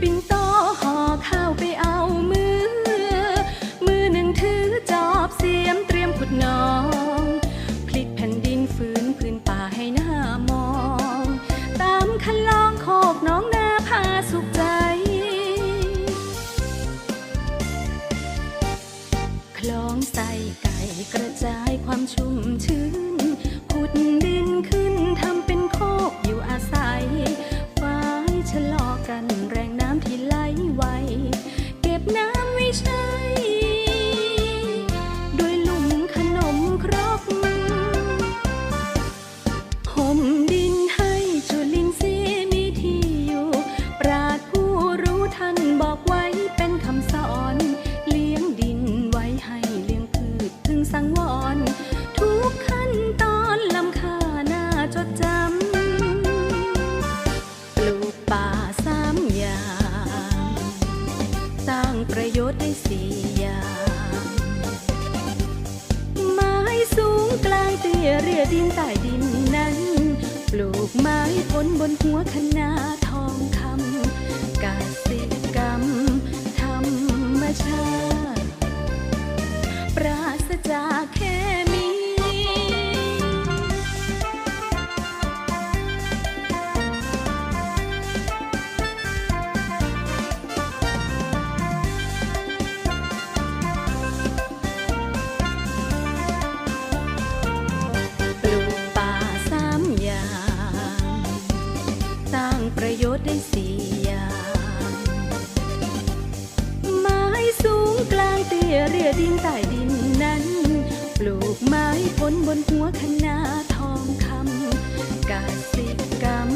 ปิ่นโตห่อข้าวไปเอามือ มือหนึ่งถือจอบเสียมเตรียมขุดนอง พลิกแผ่นดินฟื้นพื้นป่าให้หน้ามอง ตามคันลองโคกน้องนาพาสุขใจ คลองใส่ไก่กระจายความชุ่มชื้นขุดดินขึ้น เรียดินใต้ดินนั้น ปลูกไม้ผลบนหัวคนา ประโยชน์ได้สี่อย่างไม้สูงกลางเตี้ยเรียดินใต้ดินนั้น ปลูกไม้ผลบนหัวคณะทองคำกาศิกรรม